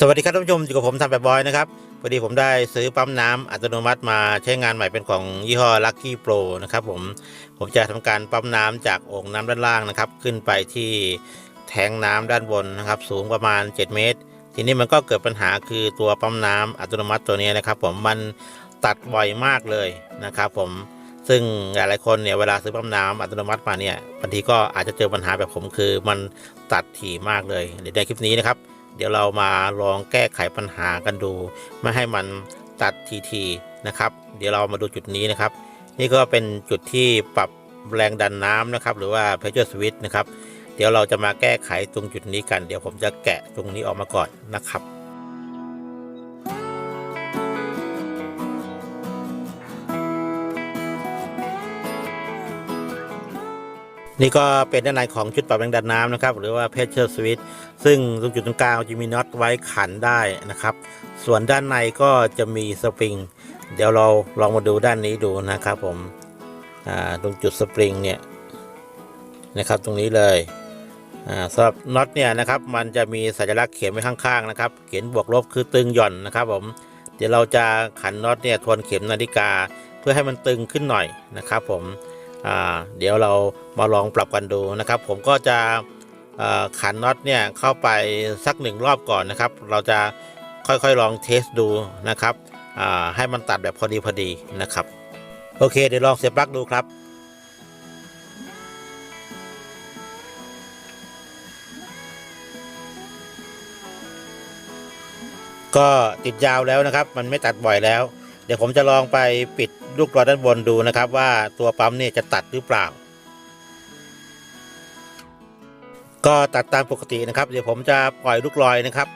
สวัสดีครับท่านผู้ชมอยู่กับผมทำแบบบอยนะครับพอดีผมได้ซื้อปั๊มน้ำอัตโนมัติมาใช้งานใหม่เป็นของยี่ห้อ Lucky Pro นะครับผมผมจะทำการปั๊มน้ำจากโอ่งน้ำด้านล่างนะครับ ขึ้นไปที่แทงน้ำด้านบนนะครับ สูงประมาณ 7 เมตร ทีนี้มันก็เกิดปัญหาคือตัวปั๊มน้ำอัตโนมัติตัวนี้นะครับ ผมมันตัดบ่อยมากเลยนะครับ ผมซึ่งหลายๆคนเนี่ยเวลาซื้อปั๊มน้ำอัตโนมัติมาเนี่ยบางทีก็อาจจะเจอปัญหาแบบผมคือมันตัดถี่มากเลยเดี๋ยวในคลิปนี้นะครับ เดี๋ยวเรามาลองแก้ไขปัญหากันดู ไม่ให้มันตัดทีๆนะครับ เดี๋ยวเรามาดูจุดนี้นะครับ นี่ก็เป็นจุดที่ปรับแรงดันน้ำนะครับ หรือว่า pressure switch นะครับ เดี๋ยวเราจะมาแก้ไขตรงจุดนี้กัน เดี๋ยวผมจะแกะตรงนี้ออกมาก่อนนะครับ นี่ก็เป็นด้านในของชุดปรับแรงดันน้ำนะครับ หรือว่า pressure switch ซึ่งตรงจุดตรงกลางจะมีน็อตไว้ขันได้นะครับ ส่วนด้านในก็จะมีสปริง เดี๋ยวเราลองมาดูด้านนี้ดูนะครับผมตรงจุดสปริงเนี่ยนะครับตรงนี้เลยสำหรับน็อตเนี่ยนะครับมันจะมีสัญลักษณ์เขียนไว้ข้างๆนะครับ เขียนบวกลบคือตึงหย่อนนะครับผมเดี๋ยวเราจะขันน็อตเนี่ยทวนเข็มนาฬิกา เพื่อให้มันตึงขึ้นหน่อยนะครับผม เดี๋ยวเรามาลองปรับกันดูนะครับ ผมก็จะขันน็อตเนี่ยเข้าไปสักหนึ่งรอบก่อนนะครับ เราจะค่อยๆลองเทสดูนะครับให้มันตัดแบบพอดีพอดีนะครับ โอเคเดี๋ยวลองเสียบปลั๊กดูครับก็ติดยาวแล้วนะครับ มันไม่ตัดบ่อยแล้ว เดี๋ยวผมจะลองไปปิดลูกกรอด้านบนดูนะครับว่าตัวปั๊มเนี่ยจะตัดหรือเปล่า ก็ตัดตามปกตินะครับ เดี๋ยวผมจะปล่อยลูกลอยนะครับ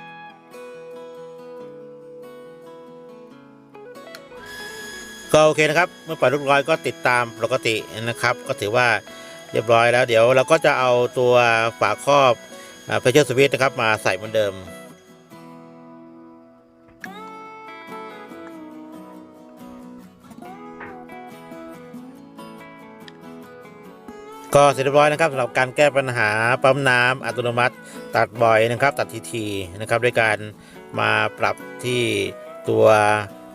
ก็โอเคนะครับ เมื่อปล่อยลูกลอยก็ติดตามปกตินะครับ ก็ถือว่าเรียบร้อยแล้ว เดี๋ยวเราก็จะเอาตัวฝาครอบเพชเชอร์สวิตนะครับมาใส่เหมือนเดิม ก็เสร็จเรียบร้อยนะครับสำหรับการแก้ปัญหาปั๊มน้ำอัตโนมัติ ตัดบ่อยนะครับตัดทีๆนะครับด้วยการมาปรับที่ตัว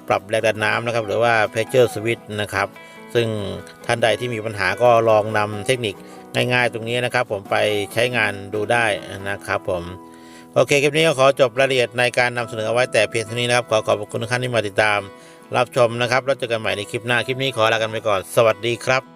ปรับแรงดันน้ำนะครับหรือว่า pressure switch นะครับ ซึ่งท่านใดที่มีปัญหาก็ลองนำเทคนิคง่ายๆตรงนี้นะครับ ผมไปใช้งานดูได้นะครับผมโอเคคลิปนี้ก็ขอจบรายละเอียดในการนำเสนอเอาไว้แต่เพียงเท่านี้นะครับ ขอขอบคุณทุกท่านที่มาติดตาม รับชมนะครับแล้วเจอกันใหม่ในคลิปหน้าคลิปนี้ขอลากันไปก่อน สวัสดีครับ